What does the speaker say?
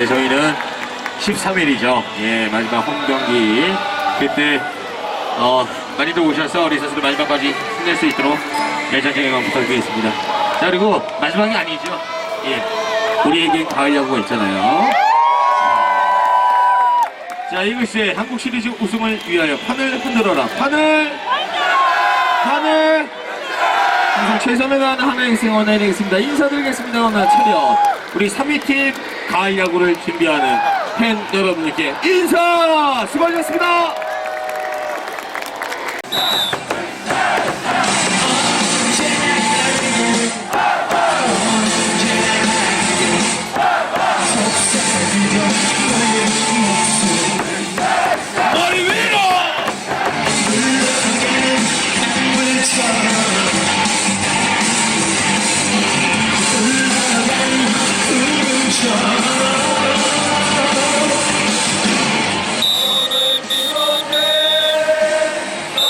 네, 저희는 13일이죠. 예, 마지막 홈 경기. 그때, 어, 많이들 오셔서 우리 선수들 마지막까지 힘낼 수 있도록 애정의 응원 부탁드리겠습니다. 자, 그리고 마지막이 아니죠. 예. 우리에겐 가을 야구가 있잖아요. 자, 이글스의 한국 시리즈 우승을 위하여 판을 흔들어라. 판을! 판을! 항상 최선을 다하는 하나의 생원해 되겠습니다. 인사드리겠습니다. 오늘 차렷. 우리 3위팀 가을 야구를 준비하는 팬 여러분들께 인사! 수고하셨습니다!